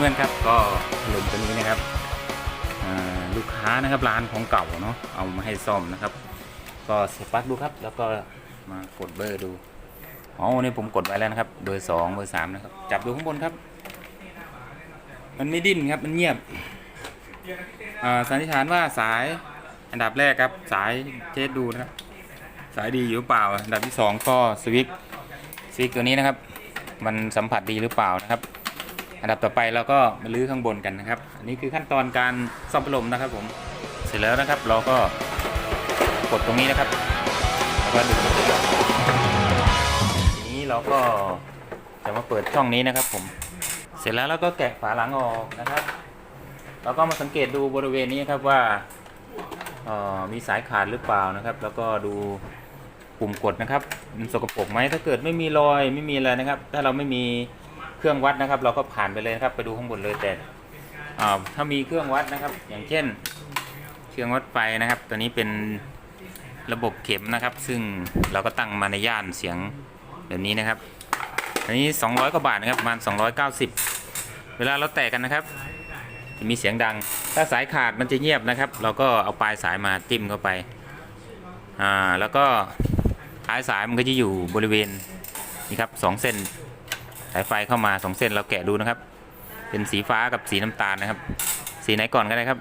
เพื่อนครับก็ลมตัวนี้นะครับลูกค้านะครับร้านของเก่าเนาะเอามาให้ซ่อมนะครับ ก็เสียบปลั๊กดูครับ แล้วก็มากดเบอร์ดูอ๋อวันนี้ผมกดไว้แล้วนะครับเบอร์สองเบอร์สามนะครับจับดูข้างบนครับ มันไม่ดิ้นครับมันเงียบสันนิษฐานว่าสายอันดับแรกครับสายเทสดูนะครับสายดีอยู่หรือเปล่า อันดับที่สองก็สวิตช์สวิตช์ตัวนี้นะครับ มันสัมผัสดีหรือเปล่านะครับ อันดับต่อไปเราก็มาลื้อข้างบนกันนะครับ อันนี้คือขั้นตอนการซ่อมพัดลมนะครับผม เสร็จแล้วนะครับเราก็กดตรงนี้นะครับแล้วก็ดึงทีนี้เราก็จะมาเปิดช่องนี้นะครับ ผม เสร็จแล้วเราก็แกะฝาหลังออกนะครับ เราก็มาสังเกตดูบริเวณนี้ครับว่าออมีสายขาดหรือเปล่านะครับ แล้วก็ดูปุ่มกดนะครับมันสกปรกไหมถ้าเกิดไม่มีรอยไม่มีอะไรนะครับ ถ้าเราไม่มี เครื่องวัดนะครับ เราก็ผ่านไปเลยครับ ไปดูข้างบนเลยแต่ถ้ามีเครื่องวัดนะครับ อย่างเช่น เครื่องวัดไฟนะครับ ตัวนี้เป็นระบบเข็มนะครับ ซึ่งเราก็ตั้งมาในย่านเสียงแบบนี้นะครับ อันนี้ 200 กว่าบาทนะครับประมาณ 290 เวลาเราแตะกันนะครับ จะมีเสียงดัง ถ้าสายขาดมันจะเงียบนะครับ เราก็เอาปลายสายมาจิ้มเข้าไปอ่าแล้วก็ท้ายสายมันก็จะอยู่บริเวณนี่ครับสองเส้น สายไฟเข้ามาสองเส้นเราแกะดูนะครับ เป็นสีฟ้ากับสีน้ำตาลนะครับ สีไหนก่อนก็ได้ครับ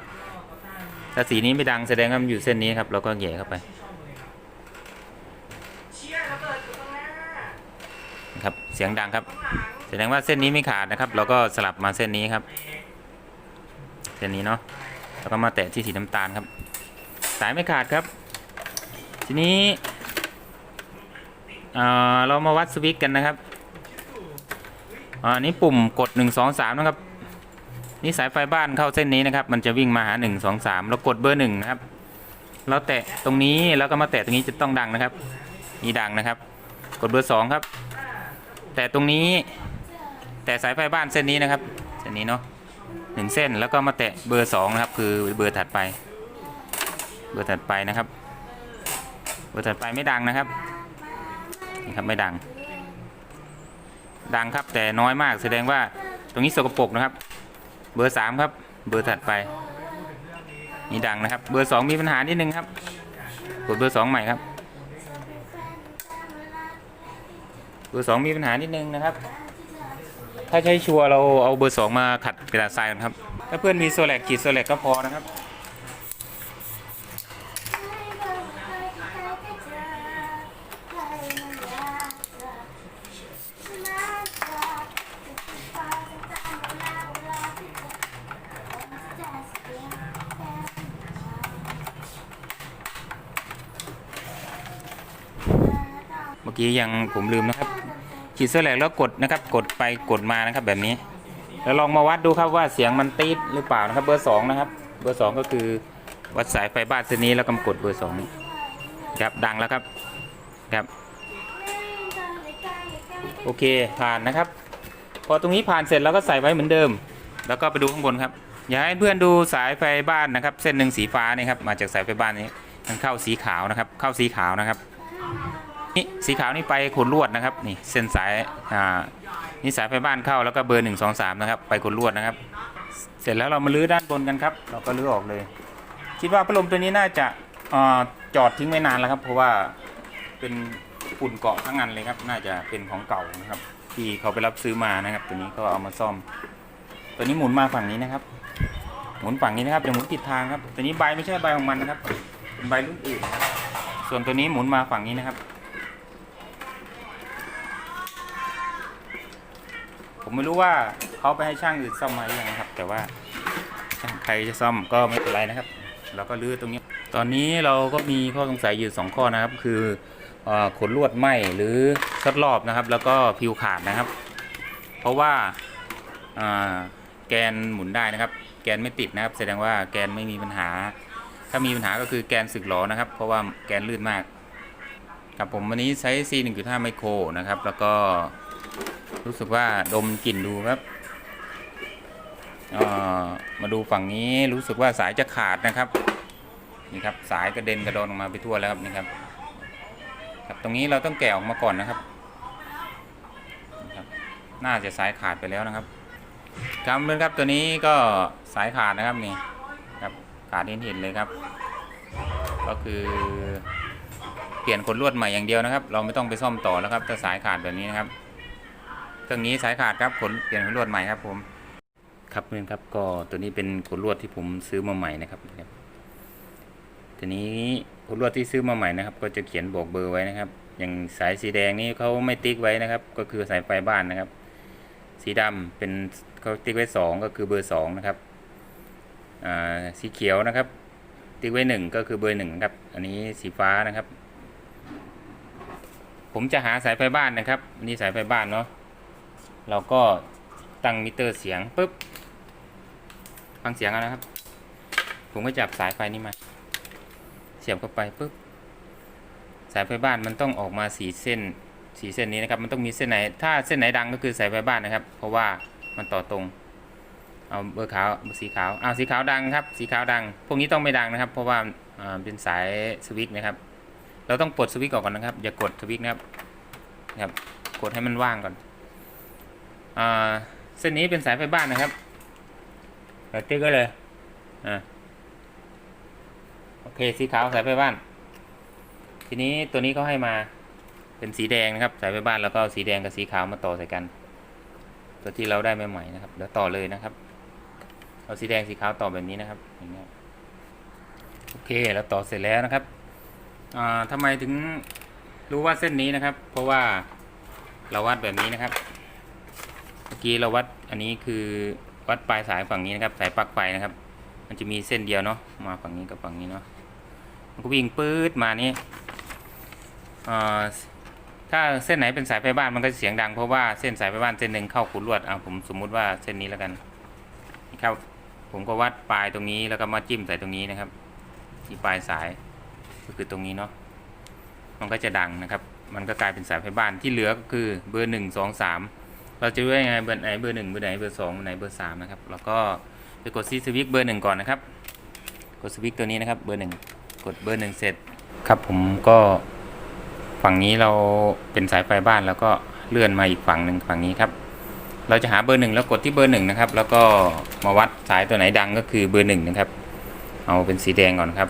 ถ้าสีนี้ไม่ดังแสดงว่ามันอยู่เส้นนี้ครับเราก็แหย่เข้าไปเชี่ยระเข้านะครับเสียงดังครับ แสดงว่าเส้นนี้ไม่ขาดนะครับ เราก็สลับมาเส้นนี้ครับ เส้นนี้เนาะแล้วก็มาแตะที่สีน้ำตาลครับ สายไม่ขาดครับ ทีนี้เเรามาวัดสวิตกันนะครับ อันนี้ปุ่มกด 1 2 3 นะครับ นี่สายไฟบ้านเข้าเส้นนี้นะครับ มันจะวิ่งมาหา 1 2 3เรากดเบอร์หนึ่งนะครับ เราแตะตรงนี้แล้วก็มาแตะตรงนี้จะต้องดังนะครับ นี่ดังนะครับ กดเบอร์สองครับ แต่ตรงนี้แต่สายไฟบ้านเส้นนี้นะครับ เส้นนี้เนาะหนึ่งเส้นแล้วก็มาแตะเบอร์สองนะครับ คือเบอร์ถัดไป เบอร์ถัดไปนะครับ เบอร์ถัดไปไม่ดังนะครับนี่ครับไม่ดัง ดังครับแต่น้อยมากแสดงว่าตรงนี้สกปรกนะครับ เบอร์สามครับ เบอร์ถัดไป นี่ดังนะครับ เบอร์สองมีปัญหานิดนึงครับกดเบอร์สองใหม่ครับ เบอร์สองมีปัญหานิดนึงนะครับ ถ้าใช้ชัวร์เราเอาเบอร์สองมาขัดกระดาษทรายกันครับ ถ้าเพื่อนมีโซแลกขีดโซแลกก็พอนะครับ กี้ยังผมลืมนะครับขีดโซแหลกแล้วกดนะครับ กดไปกดมานะครับแบบนี้ แล้วลองมาวัดดูครับว่าเสียงมันตีดหรือเปล่านะครับ เบอร์สองนะครับ เบอร์สองก็คือวัดสายไฟบ้านเส้นนี้แล้วก็กดเบอร์สองครับดังแล้วครับครับ โอเคผ่านนะครับ พอตรงนี้ผ่านเสร็จเราก็ใส่ไว้เหมือนเดิม แล้วก็ไปดูข้างบนครับอยากให้เพื่อนดูสายไฟบ้านนะครับ เส้นหนึ่งสีฟ้านี่ครับมาจากสายไฟบ้านนี้มันเข้าสีขาวนะครับ เข้าสีขาวนะครับ นี่สีขาวนี่ไปขนลวดนะครับนี่เส้นสายอ่านี่สายไฟบ้านเข้าแล้วก็เบอร์หนึ่งสองสามนะครับไปขนลวดนะครับ เสร็จแล้วเรามาลื้อด้านบนกันครับ เราก็ลื้อออกเลย คิดว่าพัดลมตัวนี้น่าจะอ่าจอดทิ้งไม่นานแล้วครับ เพราะว่าเป็นฝุ่นเกาะทั้งนั้นเลยครับ น่าจะเป็นของเก่านะครับ ที่เขาไปรับซื้อมานะครับ ตัวนี้ก็เอามาซ่อม ตัวนี้หมุนมาฝั่งนี้นะครับ หมุนฝั่งนี้นะครับอย่าหมุนผิดทางครับ ตัวนี้ใบไม่ใช่ใบของมันนะครับเป็นใบรุ่นอื่นส่วนตัวนี้หมุนมาฝั่งนี้นะครับ ผมไม่รู้ว่าเขาไปให้ช่างอื่นซ่อมมาหรือยังครับ แต่ว่าช่างใครจะซ่อมก็ไม่เป็นไรนะครับ เราก็ลื้อตรงนี้ ตอนนี้เราก็มีข้อสงสัยอยู่สองข้อนะครับ คืออขนลวดไหมหรือช็อตรอบนะครับ แล้วก็พิวขาดนะครับ เพราะว่าแกนหมุนได้นะครับ แกนไม่ติดนะครับ แสดงว่าแกนไม่มีปัญหา ถ้ามีปัญหาก็คือแกนสึกหรอนะครับ เพราะว่าแกนลื่นมากครับผมวันนี้ใช้ C 1.5ไมโครนะครับ แล้วก็ รู้สึกว่าดมกลิ่นดูครับมาดูฝั่งนี้รู้สึกว่าสายจะขาดนะครับ นี่ครับสายกระเด็นกระโดนออกมาไปทั่วแล้วครับนี่ครับ ครับตรงนี้เราต้องแกะออกมาก่อนนะครับนี่ครับน่าจะสายขาดไปแล้วนะครับครับเพื่อนครับตัวนี้ก็สายขาดนะครับนี่ครับขาดเห็นเห็นเลยครับ ก็คือเปลี่ยนขนลวดใหม่อย่างเดียวนะครับ เราไม่ต้องไปซ่อมต่อแล้วครับถ้าสายขาดแบบนี้นะครับ เครื่องนี้สายขาดครับขนเปลี่ยนขนลวดใหม่ครับ ผม ครับเพื่อนครับ ก็ตัวนี้เป็นขนลวดที่ผมซื้อมาใหม่นะครับครับทีนี้ขนลวดที่ซื้อมาใหม่นะครับ ก็จะเขียนบอกเบอร์ไว้นะครับ อย่างสายสีแดงนี่เขาไม่ติ๊กไว้นะครับ ก็คือสายไฟบ้านนะครับ สีดำเป็นเขาติ๊กไว้สองก็คือเบอร์สองนะครับอ่าสีเขียวนะครับ ติ๊กไว้หนึ่งก็คือเบอร์หนึ่งครับ อันนี้สีฟ้านะครับ ผมจะหาสายไฟบ้านนะครับนนี่สายไฟบ้านเนาะ เราก็ตั้งมิเตอร์เสียงปุ๊บฟังเสียงเอานะครับ ผมก็จับสายไฟนี้มา เสียบเข้าไปปุ๊บสายไฟบ้านมันต้องออกมาสีเส้นสีเส้นนี้นะครับ มันต้องมีเส้นไหน ถ้าเส้นไหนดังก็คือสายไฟบ้านนะครับ เพราะว่ามันต่อตรง เอาเบอร์ขาวเบอร์สีขาวเอาสีขาวดังครับ สีขาวดัง พวกนี้ต้องไม่ดังนะครับ เพราะว่าอ่าเป็นสายสวิตช์นะครับ เราต้องปลดสวิตช์ก่อนนะครับ อย่ากดสวิตช์นะครับนะครับ กดให้มันว่างก่อน เส้นนี้เป็นสายไฟบ้านนะครับเปิดติ๊กก็เลยอ่าโอเคสีขาวสายไฟบ้าน ทีนี้ตัวนี้เขาให้มาเป็นสีแดงนะครับ สายไฟบ้านแล้วก็เอาสีแดงกับสีขาวมาต่อใส่กัน ตัวที่เราได้ใหม่ๆนะครับเดี๋ยวต่อเลยนะครับเอาสีแดงสีขาวต่อแบบนี้นะครับอย่างเงี้ยโอเคเราต่อเสร็จแล้วนะครับอ่าทำไมถึงรู้ว่าเส้นนี้นะครับ เพราะว่าเราวัดแบบนี้นะครับ อกี้เราวัดอันนี้คือวัดปลายสายฝั่งนี้นะครับ สายปลั๊กไฟนะครับ มันจะมีเส้นเดียวเนาะมาฝั่งนี้กับฝั่งนี้เนาะมันก็วิ่งปื๊ดมานี่อ่าถ้าเส้นไหนเป็นสายไฟบ้านมันก็จะเสียงดังเพราะว่าเส้นสายไฟบ้านเส้นหนึ่งเข้าขุนลวดอ่าผมสมมุติว่าเส้นนี้แล้วกันนี่ครับ ผมก็วัดปลายตรงนี้แล้วก็มาจิ้มใส่ตรงนี้นะครับ ที่ปลายสายก็คือตรงนี้เนาะมันก็จะดังนะครับ มันก็กลายเป็นสายไฟบ้านที่เหลือก็คือเบอร์หนึ่งสองสาม เราจะรู้ยังไงเบอร์ไหนเบอร์หนึ่งเบอร์ไหนเบอร์สองเบอร์ไหนเบอร์สามนะครับแล้วก็ไปกดซีสวิตเบอร์หนึ่งก่อนนะครับ กดสวิตตัวนี้นะครับเบอร์หนึ่งกดเบอร์หนึ่งเสร็จครับผมก็ฝั่งนี้เราเป็นสายไฟบ้านแล้วก็เลื่อนมาอีกฝั่งหนึ่งฝั่งนี้ครับ เราจะหาเบอร์หนึ่งแล้วกดที่เบอร์หนึ่งนะครับ แล้วก็มาวัดสายตัวไหนดังก็คือเบอร์หนึ่งนะครับ เอาเป็นสีแดงก่อนครับ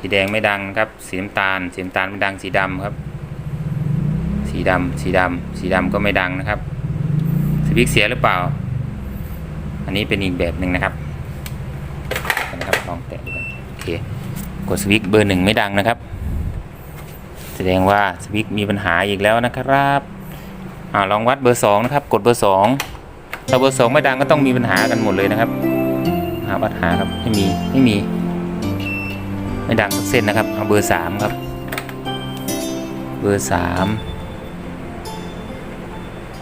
สีแดงไม่ดังครับ สีน้ำตาล สีน้ำตาลไม่ดัง สีดำครับ สีดำสีดำสีดำก็ไม่ดังนะครับ วิกเสียหรือเปล่า อันนี้เป็นอีกแบบหนึ่งนะครับนะครับลองแตะดูกันโอเคกดสวิกเบอร์หนึ่งไม่ดังนะครับ แสดงว่าสวิตช์มีปัญหาอีกแล้วนะครับอาลองวัดเบอร์สองนะครับ กดเบอร์สองถ้าเบอร์สองไม่ดังก็ต้องมีปัญหากันหมดเลยนะครับ หาปัญหาครับไม่มีไม่มี ไม่ดังสักเส้นนะครับเอาเบอร์สามครับ เบอร์สาม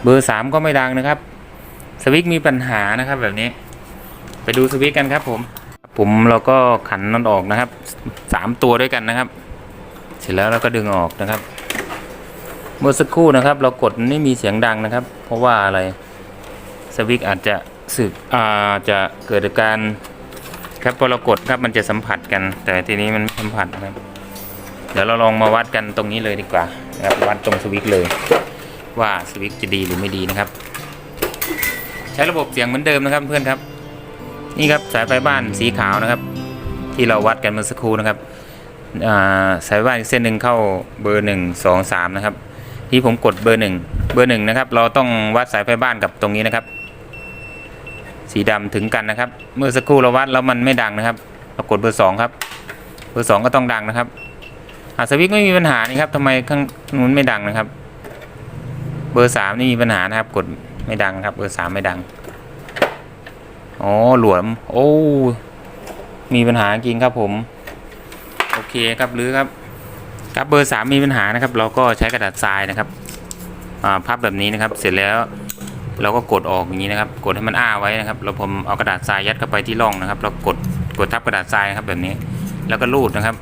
เบอร์สามก็ไม่ดังนะครับ สวิตมีปัญหานะครับแบบนี้ ไปดูสวิตกันครับ ผม ผมเราก็ขันนันออกนะครับสามตัวด้วยกันนะครับ เสร็จแล้วเราก็ดึงออกนะครับ เมื่อสักครู่นะครับ เรากดไม่มีเสียงดังนะครับ เพราะว่าอะไรสวิตอาจจะสึกอาจจะเกิดการครับพอเรากดครับมันจะสัมผัสกัน แต่ทีนี้มันไม่สัมผัสนะครับ เดี๋ยวเราลองมาวัดกันตรงนี้เลยดีกว่านะครับวัดตรงสวิตเลย ว่าสวิตจะดีหรือไม่ดีนะครับ ใช้ระบบเสียงเหมือนเดิมนะครับเพื่อนครับ นี่ครับสายไฟบ้านสีขาวนะครับ ที่เราวัดกันเมื่อสักครู่นะครับาสายไฟบ้านอีกเส้นหนึ่งเข้าเบอร์หนึ่งสองสามนะครับ ที่ผมกดเบอร์หนึ่งเบอร์หนึ่งนะครับ เราต้องวัดสายไฟบ้านกับตรงนี้นะครับ สีดำถึงกันนะครับ เมื่อสักครู่เราวัดแล้วมันไม่ดังนะครับเรากดเบอร์สองครับ เบอร์สองก็ต้องดังนะครับอาสวิตไม่มีปัญหานี่ครับทำไมข้างนู้นไม่ดังนะครับ เบอร์สามนี่มีปัญหานะครับ กดไม่ดังครับ เบอร์สามไม่ดัง อ๋อ หลวม โอ้ มีปัญหาจริงครับผม โอเคครับหรือครับ ครับเบอร์สามมีปัญหานะครับ เราก็ใช้กระดาษทรายนะครับอ่าพับแบบนี้นะครับ เสร็จแล้วเราก็กดออกอย่างนี้นะครับ กดให้มันอ้าไว้นะครับเราผมเอากระดาษทรายยัดเข้าไปที่ร่องนะครับ แล้วกดกดทับกระดาษทรายนะครับแบบนี้ แล้วก็รูดนะครับ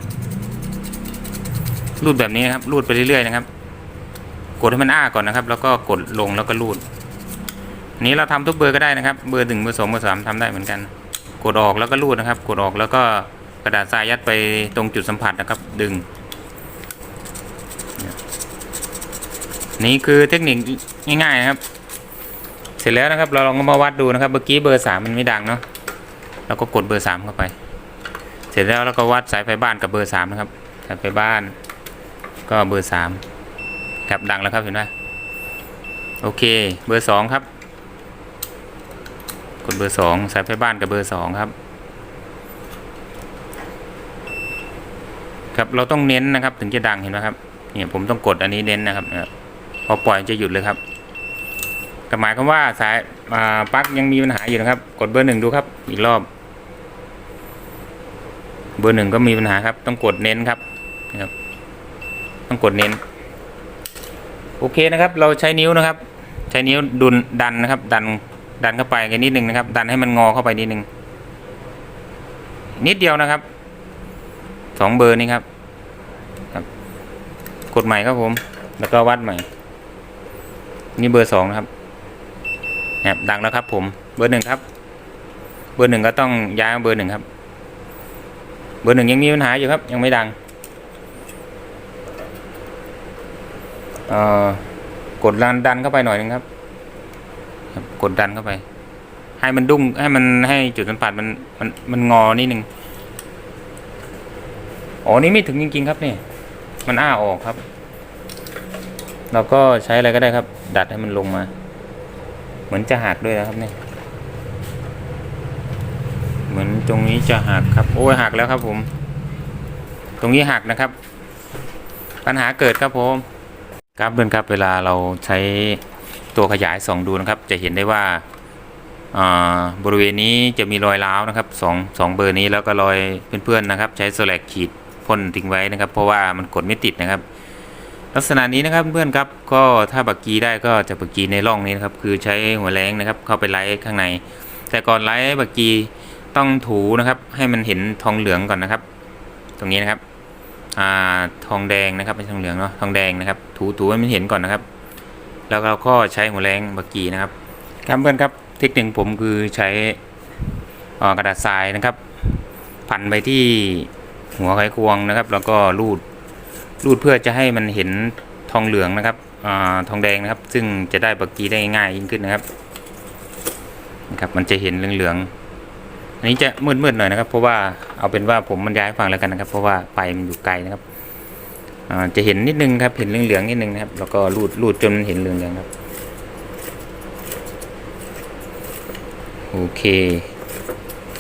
รูดแบบนี้นะครับ รูดไปเรื่อยๆนะครับ ดให้มันอ้าก่อนนะครับ แล้วก็กดลงแล้วก็รูดอันนี้เราทำทุกเบอร์ก็ได้นะครับ เบอร์หนึ่งเบอร์สองเบอร์สามทำได้เหมือนกัน กดออกแล้วก็รูดนะครับ กดออกแล้วก็กระดาษทรายยัดไปตรงจุดสัมผัสนะครับ ดึง นี่คือเทคนิคง่ายๆนะครับ เสร็จแล้วนะครับ เราลองมาวัดดูนะครับ เมื่อกี้เบอร์สามมันไม่ดังเนาะเราก็กดเบอร์สามเข้าไป เสร็จแล้วเราก็วัดสายไฟบ้านกับเบอร์สามนะครับ สายไฟบ้านก็เบอร์สาม ครับดังแล้วครับเห็นไหมโอเค เบอร์สองครับ กดเบอร์สองสายไฟบ้านกับเบอร์สองครับ ครับเราต้องเน้นนะครับ ถึงจะดังเห็นไหมครับเนี่ยผมต้องกดอันนี้เน้นนะครับพอปล่อยจะหยุดเลยครับกหมายความว่าสายาปลั๊กยังมีปัญหาอยู่นะครับ กดเบอร์หนึ่งดูครับ อีกรอบ เบอร์หนึ่งก็มีปัญหาครับ ต้องกดเน้นครับนะครับ ต้องกดเน้น โอเคนะครับ เราใช้นิ้วนะครับ ใช้นิ้วดุนดันนะครับ ดันดันเข้าไปกันนิดนึงนะครับ ดันให้มันงอเข้าไปนิดนึงนิดเดียวนะครับสองเบอร์นี้ครับครับกดใหม่ครับผม แล้วก็วัดใหม่ นี่เบอร์สองนะครับนะครับดังแล้วครับ ผม เบอร์หนึ่งครับ เบอร์หนึ่งก็ต้องย้ายเบอร์หนึ่งครับ เบอร์หนึ่งยังมีปัญหาอยู่ครับ ยังไม่ดังเอ่อ กดดันดันเข้าไปหน่อยนึงครับ กดดันเข้าไป ให้มันดุ้งให้มันให้จุดสัมผัสมันมันมันงอนิดนึงอ๋อนี่ไม่ถึงจริงๆครับนี่มันอ้าออกครับ เราก็ใช้อะไรก็ได้ครับ ดัดให้มันลงมา เหมือนจะหักด้วยนะครับเนี่ยเหมือนตรงนี้จะหักครับ โอ้ยหักแล้วครับผม ตรงนี้หักนะครับ ปัญหาเกิดครับผม ครับเพื่อนครับเวลาเราใช้ตัวขยายส่องดูนะครับ จะเห็นได้ว่าบริเวณนี้จะมีรอยร้าวนะครับสองสองเบอร์นี้แล้วก็รอยเพื่อนๆนะครับ ใช้โซแลกขีดพ่นทิ้งไว้นะครับ เพราะว่ามันกดไม่ติดนะครับ ลักษณะนี้นะครับเพื่อนครับก็ถ้าบักกีได้ก็จะบักกีในร่องนี้นะครับ คือใช้หัวแรงนะครับ เข้าไปไล่ข้างใน แต่ก่อนไล่บักกีต้องถูนะครับ ให้มันเห็นทองเหลืองก่อนนะครับ ตรงนี้นะครับ อ่าทองแดงนะครับไม่ใช่ทองเหลืองเนาะทองแดงนะครับ ถูถูให้มันเห็นก่อนนะครับ แล้วเราก็ใช้หัวแรงบักกีนะครับครับเพื่อนครับเทคนิคผมคือใช้กระดาษทรายนะครับ พันไปที่หัวไขควงนะครับ แล้วก็รูดรูดเพื่อจะให้มันเห็นทองเหลืองนะครับอทองแดงนะครับ ซึ่งจะได้บักกีได้ง่ายยิ่งขึ้นนะครับนะครับ มันจะเห็นเหลืองๆอันนี้จะมืดๆหน่อยนะครับ เพราะว่า เอาเป็นว่าผมมันย้ายฟังแล้วกันนะครับ เพราะว่าไฟมันอยู่ไกลนะครับจะเห็นนิดนึงครับ เห็นเหลืองๆนิดนึงนะครับ แล้วก็รูดรูดจนมันเห็นเหลืองๆครับ โอเค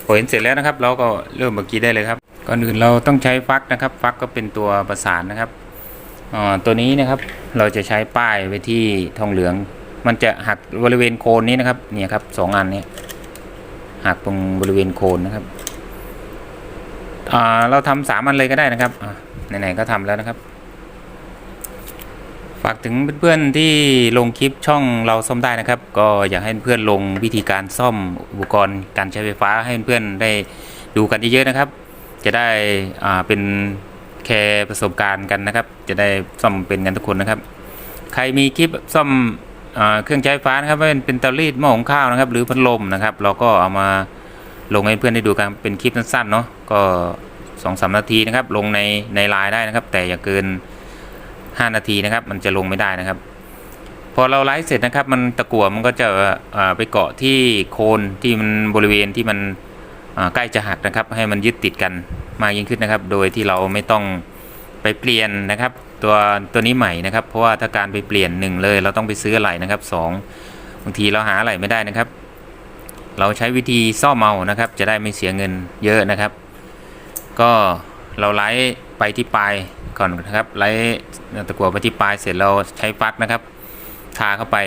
พอเห็นเสร็จแล้วนะครับ เราก็เริ่มบักกีได้เลยครับ ก่อนอื่นเราต้องใช้ฟักนะครับ ฟักก็เป็นตัวประสานนะครับตัวนี้นะครับ เราจะใช้ป้ายไว้ที่ทองเหลือง มันจะหักบริเวณโคนนี้นะครับ เนี่ยครับสองอันนี้หักตรงบริเวณโคนนะครับ เราทำสามอันเลยก็ได้นะครับไหนๆก็ทำแล้วนะครับ ฝากถึงเพื่อนๆที่ลงคลิปช่องเราซ่อมได้นะครับ ก็อยากให้เพื่อนลงวิธีการซ่อมอุปกรณ์การใช้ไฟฟ้าให้เพื่อนๆได้ดูกันเยอะๆนะครับ จะได้อ่าเป็นแคร์ประสบการณ์กันนะครับ จะได้ซ่อมเป็นกันทุกคนนะครับ ใครมีคลิปซ่อมอเครื่องใช้ไฟฟ้านะครับไม่ว่าเป็นเตารีดหม้อหุงข้าวนะครับ หรือพัดลมนะครับ เราก็เอามา ลงให้เพื่อนได้ดูกันเป็นคลิปสั้นๆเนาะก็สองสามนาทีนะครับ ลงในในไลน์ได้นะครับ แต่อย่าเกิน 5 นาทีนะครับ มันจะลงไม่ได้นะครับ พอเราไลฟ์เสร็จนะครับ มันตะกั่วมันก็จะไปเกาะที่โคนที่มันบริเวณที่มันใกล้จะหักนะครับ ให้มันยึดติดกันมากยิ่งขึ้นนะครับ โดยที่เราไม่ต้องไปเปลี่ยนนะครับ ตัวตัวนี้ใหม่นะครับ เพราะว่าถ้าการไปเปลี่ยนหนึ่งเลย เราต้องไปซื้ออะไหล่นะครับสองบางทีเราหาอะไหล่ไม่ได้นะครับ เราใช้วิธีซ่อมเอานะครับ จะได้ไม่เสียเงินเยอะนะครับ ก็เราไล่ไปที่ปลายก่อนนะครับไล่ตะกั่วไปที่ปลายเสร็จเราใช้ฟักนะครับ ทาเข้าไป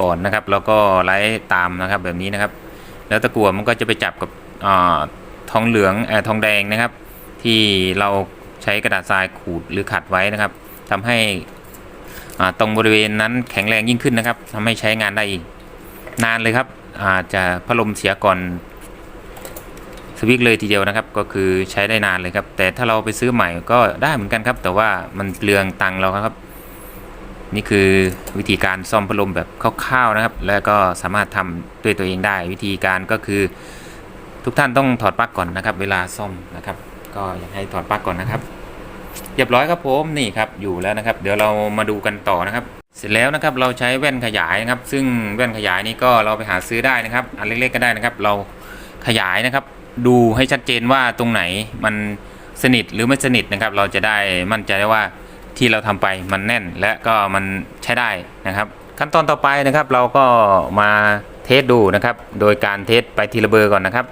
ก่อนนะครับ แล้วก็ไล่ตามนะครับแบบนี้นะครับ แล้วตะกั่วมันก็จะไปจับกับอทองเหลืองอทองแดงนะครับ ที่เราใช้กระดาษทรายขูดหรือขัดไว้นะครับทำให้ตรงบริเวณนั้นแข็งแรงยิ่งขึ้นนะครับทำให้ใช้งานได้อีก นานเลยครับ อาจจะพัดลมเสียก่อนสวิตช์เลยทีเดียวนะครับ ก็คือใช้ได้นานเลยครับ แต่ถ้าเราไปซื้อใหม่ก็ได้เหมือนกันครับ แต่ว่ามันเปลืองตังเราครับ นี่คือวิธีการซ่อมพัดลมแบบคร่าวๆนะครับ แล้วก็สามารถทำด้วยตัวเองได้ วิธีการก็คือ ทุกท่านต้องถอดปลั๊กก่อนนะครับ เวลาซ่อมนะครับ ก็อยากให้ถอดปลั๊กก่อนนะครับเรียบร้อยครับผมนี่ครับอยู่แล้วนะครับ เดี๋ยวเรามาดูกันต่อนะครับ เสร็จแล้วนะครับเราใช้แว่นขยายนะครับ ซึ่งแว่นขยายนี้ก็เราไปหาซื้อได้นะครับ อันเล็กๆก็ได้นะครับ เราขยายนะครับ ดูให้ชัดเจนว่าตรงไหนมันสนิทหรือไม่สนิทนะครับ เราจะได้มั่นใจได้ว่าที่เราทำไปมันแน่นและก็มันใช้ได้นะครับ ขั้นตอนต่อไปนะครับ เราก็มาเทสดูนะครับ โดยการเทสไปทีละเบอร์ก่อนนะครับ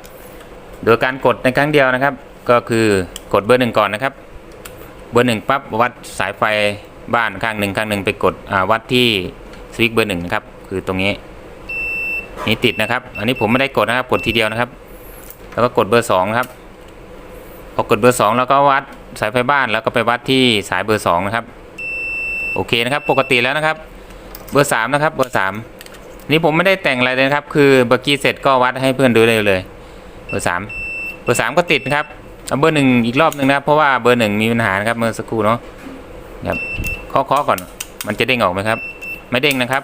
โดยการกดในครั้งเดียวนะครับ ก็คือกดเบอร์หนึ่งก่อนนะครับ เบอร์หนึ่งปั๊บวัดสายไฟ บ้านข้างหนึ่งข้างหนึ่งไปกดวัดที่สวิตช์เบอร์หนึ่งนะครับ คือตรงนี้นี่ติดนะครับ อันนี้ผมไม่ได้กดนะครับกดทีเดียวนะครับ แล้วก็กดเบอร์สองครับพอกดเบอร์สองแล้วก็วัดสายไฟบ้านแล้วก็ไปวัดที่สายเบอร์สองนะครับ โอเคนะครับ ปกติแล้วนะครับ เบอร์สามนะครับ เบอร์สามนี่ผมไม่ได้แต่งอะไรเลยครับ คือเบอร์กี้เสร็จก็วัดให้เพื่อนดูได้เลย เบอร์สามเบอร์สามก็ติดนะครับเอาเบอร์หนึ่งอีกรอบหนึ่งนะครับ เพราะว่าเบอร์หนึ่งมีปัญหานะครับเมื่อสักครู่เนาะครับ เคาะเคาะก่อน มันจะเด้งออกไหมครับ ไม่เด้งนะครับ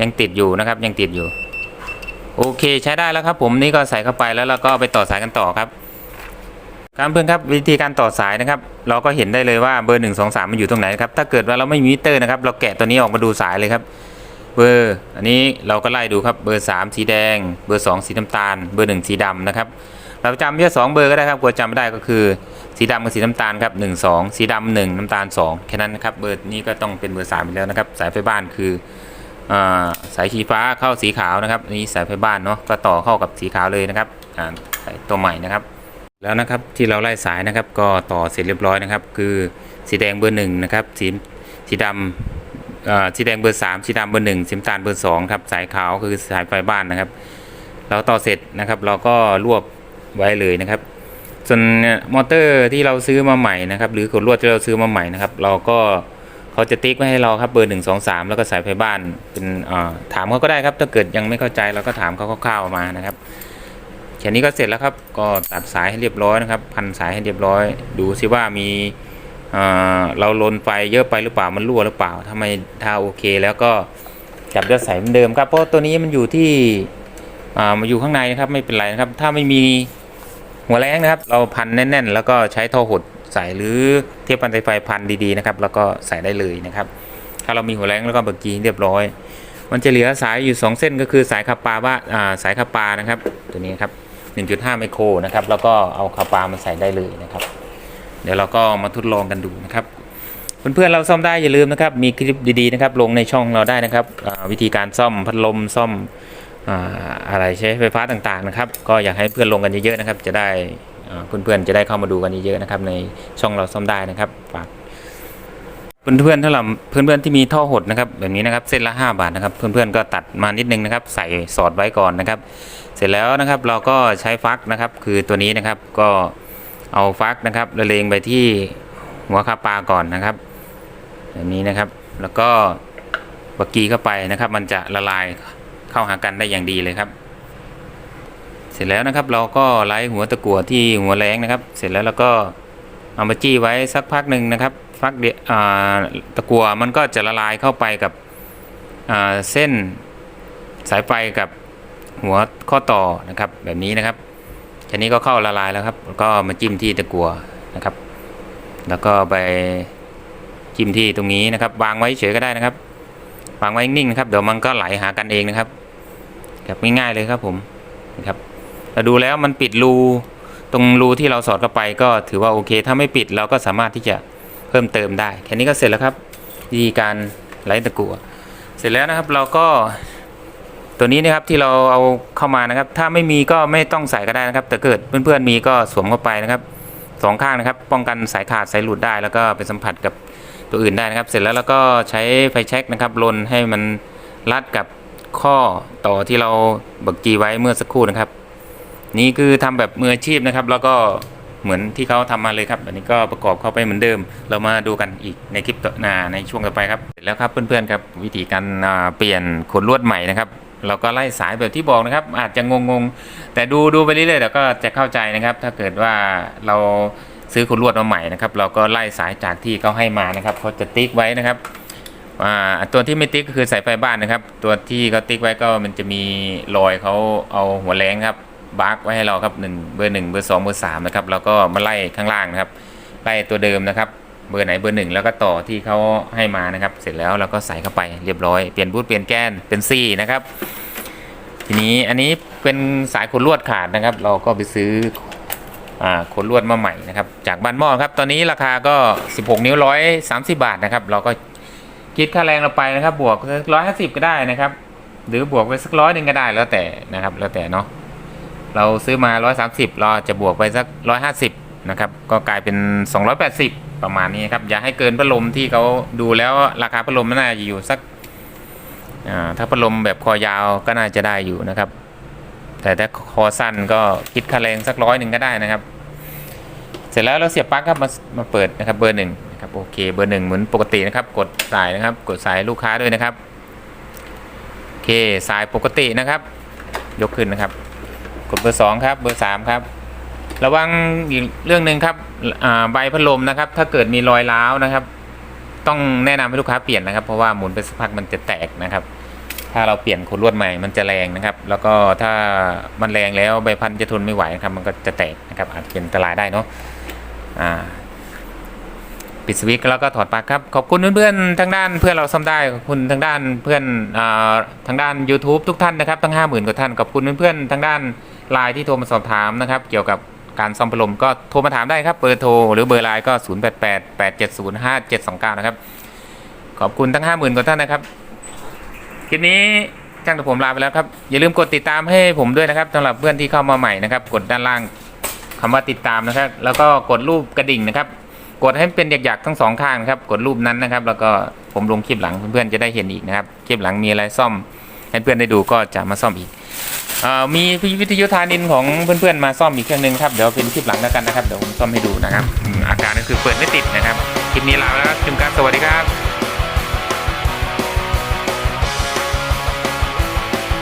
ยังติดอยู่นะครับ ยังติดอยู่ โอเคใช้ได้แล้วครับ ผมนี่ก็ใส่เข้าไปแล้วเราก็ไปต่อสายกันต่อครับครับเพื่อนครับวิธีการต่อสายนะครับ เราก็เห็นได้เลยว่าเบอร์หนึ่งสองสามมันอยู่ตรงไหนครับถ้าเกิดว่าเราไม่มีมิเตอร์นะครับ เราแกะตัวนี้ออกมาดูสายเลยครับ เบอร์อันนี้เราก็ไล่ดูครับเบอร์ 3 สีแดง เบอร์ 2 สีน้ำตาล เบอร์ 1 สีดำนะครับ เราจำแค่2เบอร์ก็ได้ครับกลัวจำไม่ได้ก็คือ สีดำกับสีน้ำตาลครับ1 2สีดำ1น้ำตาล2แค่นั้นนะครับเบอร์นี้ก็ต้องเป็นเบอร์3ไปแล้วนะครับ สายไฟบ้านคืออสายสีฟ้าเข้าสีขาวนะครับนี้สายไฟบ้านเนาะก็ต่อเข้ากับสีขาวเลยนะครับสายตัวใหม่นะครับ แล้วนะครับที่เราไล่สายนะครับก็ต่อเสร็จเรียบร้อยนะครับ คือสีแดงเบอร์หนึ่งนะครับสีสีดำสีแดงเบอร์สามสีดำเบอร์หนึ่งสีน้ำตาลเบอร์สองครับสายขาวคือสายไฟบ้านนะครับ เราต่อเสร็จนะครับเราก็รวบ ไว้เลยนะครับ ส่วนมอเตอร์ที่เราซื้อมาใหม่นะครับ หรือขดลวดที่เราซื้อมาใหม่นะครับ เราก็เขาจะติ๊กไว้ให้เราครับเบอร์หนึ่งสองสามแล้วก็สายไฟบ้านเป็นถามเขาก็ได้ครับ ถ้าเกิดยังไม่เข้าใจเราก็ถามเขาคร่าวๆมานะครับแค่นี้ก็เสร็จแล้วครับ ก็ตัดสายให้เรียบร้อยนะครับ พันสายให้เรียบร้อย ดูซิว่ามีเเราลนไฟเยอะไปหรือเปล่ามันรั่วหรือเปล่าถ้าไมถ้าโอเค แล้วก็จับยอดสายเหมือนเดิมครับ เพราะตัวนี้มันอยู่ที่อ่ามาอยู่ข้างในนะครับไม่เป็นไรนะครับ ถ้าไม่มี หัวแรงนะครับเราพันแน่นๆ แล้วก็ใช้ท่อหดใส่หรือเทียบพันสายไฟพันดีๆนะครับแล้วก็ใส่ได้เลยนะครับ ถ้าเรามีหัวแรงแล้วก็เบอร์กีเรียบร้อย มันจะเหลือสายอยู่ 2 เส้นก็คือสายคาปาว่าอ่าสายคาปานะครับ ตัวนี้ครับ1.5 ไมโครนะครับแล้วก็เอาคาปามาใส่ได้เลยนะครับ เดี๋ยวเราก็มาทดลองกันดูนะครับเพื่อนๆเราซ่อมได้อย่าลืมนะครับ มีคลิปดีๆนะครับ ลงในช่องเราได้นะครับวิธีการซ่อมพัดลมซ่อม อะไรใช้ไฟฟ้าต่างๆนะครับ ก็อยากให้เพื่อนลงกันเยอะๆนะครับ จะได้เพื่อนๆจะได้เข้ามาดูกันเยอะๆนะครับ ในช่องเราซ่อมได้นะครับฝากเพื่อนๆถ้าเราเพื่อนๆที่มีท่อหดนะครับแบบนี้นะครับเส้นละ 5 บาทนะครับ เพื่อนๆก็ตัดมานิดนึงนะครับ ใส่สอดไว้ก่อนนะครับ เสร็จแล้วนะครับเราก็ใช้ฟักนะครับ คือตัวนี้นะครับก็เอาฟักนะครับระเลงไปที่หัวคาปลาก่อนนะครับแบบนี้นะครับ แล้วก็บักกีเข้าไปนะครับ มันจะละลาย เข้าหากันได้อย่างดีเลยครับ เสร็จแล้วนะครับเราก็ไล่หัวตะกั่วที่หัวแรงนะครับ เสร็จแล้วเราก็เอามาจี้ไว้สักพักหนึ่งนะครับฟักเดียตะกั่วมันก็จะละลายเข้าไปกับเส้นสายไฟกับหัวข้อต่อนะครับแบบนี้นะครับแค่นี้ก็เข้าละลายแล้วครับ ก็มาจิ้มที่ตะกัวนะครับ แล้วก็ไปจิ้มที่ตรงนี้นะครับ วางไว้เฉยก็ได้นะครับ วางไว้นิ่งๆนะครับ เดี๋ยวมันก็ไหลหากันเองนะครับ แบบง่ายๆเลยครับผมนะครับเราดูแล้วมันปิดรูตรงรูที่เราสอดเข้าไปก็ถือว่าโอเค ถ้าไม่ปิดเราก็สามารถที่จะเพิ่มเติมได้ แค่นี้ก็เสร็จแล้วครับวิธีการไหลตะกั่วเสร็จแล้วนะครับเราก็ตัวนี้นะครับที่เราเอาเข้ามานะครับ ถ้าไม่มีก็ไม่ต้องใส่ก็ได้นะครับ แต่เกิดเพื่อนๆมีก็สวมเข้าไปนะครับสองข้างนะครับ ป้องกันสายขาดสายหลุดได้ แล้วก็ไปสัมผัสกับตัวอื่นได้นะครับ เสร็จแล้วเราก็ใช้ไฟแช็กนะครับลนให้มันรัดกับ ข้อต่อที่เราบักจีไว้เมื่อสักครู่นะครับ นี่คือทำแบบมืออาชีพนะครับ แล้วก็เหมือนที่เขาทำมาเลยครับอันนี้ก็ประกอบเข้าไปเหมือนเดิม เรามาดูกันอีกในคลิปต่อหน้าในช่วงต่อไปครับแล้วครับเพื่อนๆครับวิธีการเปลี่ยนขนลวดใหม่นะครับ เราก็ไล่สายแบบที่บอกนะครับ อาจจะงงๆ แต่ดูดูไปเรื่อยๆเดี๋ยวก็จะเข้าใจนะครับ ถ้าเกิดว่าเราซื้อขนลวดมาใหม่นะครับ เราก็ไล่สายจากที่เขาให้มานะครับเขาจะติ๊กไว้นะครับ ตัวที่ไม่ติ๊กก็คือสายไฟบ้านนะครับ ตัวที่เขาติ๊กไว้ก็มันจะมีรอยเขาเอาหัวแรงครับบาร์กไว้ให้เราครับหนึ่งเบอร์หนึ่งเบอร์สองเบอร์สามนะครับแล้วก็มาไล่ข้างล่างนะครับไล่ตัวเดิมนะครับเบอร์ไหนเบอร์หนึ่งแล้วก็ต่อที่เขาให้มานะครับ เสร็จแล้วเราก็ใส่เข้าไปเรียบร้อยเปลี่ยนบูทเปลี่ยนแกนเป็นซี่นะครับ ทีนี้อันนี้เป็นสายขนลวดขาดนะครับ เราก็ไปซื้ออ่าขนลวดมาใหม่นะครับ จากบ้านหม้อครับ ตอนนี้ราคาก็ 16 นิ้วร้อยสามสิบาทนะครับ เราก็ คิดค่าแรงเราไปนะครับ บวกร้อยห้าสิบก็ได้นะครับ หรือบวกไปสักร้อยหนึ่งก็ได้แล้วแต่นะครับ แล้วแต่เนาะเราซื้อมา 130 เราจะบวกไปสัก 150 นะครับ ก็กลายเป็น 280 ประมาณนี้ครับ อย่าให้เกินพัดลมที่เขาดูแล้วราคาพัดลมน่าจะอยู่สัก ถ้าพัดลมแบบคอยาวก็น่าจะได้อยู่นะครับ แต่ถ้าคอสั้นก็คิดค่าแรงสักร้อยหนึ่งก็ได้นะครับ เสร็จแล้วเราเสียบปลั๊กครับมามาเปิดนะครับเบอร์หนึ่ง นะครับโอเคเบอร์หนึ่งเหมือนปกตินะครับ กดสายนะครับ กดสายลูกค้าด้วยนะครับโอเคสายปกตินะครับ ยกขึ้นนะครับ กดเบอร์สองครับเบอร์สามครับ ระวังอีกเรื่องหนึ่งครับใบพัดลมนะครับ ถ้าเกิดมีรอยร้าวนะครับ ต้องแนะนำให้ลูกค้าเปลี่ยนนะครับ เพราะว่าหมุนไปสักพักมันจะแตกนะครับ ถ้าเราเปลี่ยนขนลวดใหม่มันจะแรงนะครับ แล้วก็ถ้ามันแรงแล้วใบพัดจะทนไม่ไหวนะครับ มันก็จะแตกนะครับ อาจเป็นอันตรายได้เนาะอ่า ปิดสวิตช์แล้วก็ถอดปลั๊กครับขอบคุณเพื่อนๆทางด้านเพื่อนเราซ่อมได้ขอบคุณทางด้านเพื่อนอ่าทางด้าน YouTube ทุกท่านนะครับทั้ง 50,000กว่าท่านขอบคุณเพื่อนๆทางด้านไลน์ที่โทรมาสอบถามนะครับเกี่ยวกับการซ่อมพัดลมก็โทรมาถามได้ครับเบอร์โทรหรือเบอร์ไลน์ก็ 0888705729 นะครับขอบคุณทั้ง 50,000กว่าท่านนะครับคลิปนี้ช่างผมลาไปแล้วครับอย่าลืมกดติดตามให้ผมด้วยนะครับสำหรับเพื่อนที่เข้ามาใหม่นะครับ กดด้านล่างคำว่าติดตามนะครับ แล้วก็กดรูปกระดิ่งนะครับ กดให้เป็นหยักๆทั้งสองข้างนะครับ กดรูปนั้นนะครับ แล้วก็ผมลงคลิปหลังเพื่อนๆจะได้เห็นอีกนะครับ คลิปหลังมีอะไรซ่อมให้เพื่อนได้ดูก็จะมาซ่อมอีกอมีวิทยุทานินของเพื่อนๆมาซ่อมอีกเครื่องหนึงครับเดี๋ยวเป็นคลิปหลังแล้วกันนะครับเดี๋ยวผมซ่อมให้ดูนะครับอาการก็คือเปิดไม่ติดนะครับคลิปนี้ลาแล้วครับจุมการสวัสดีครับ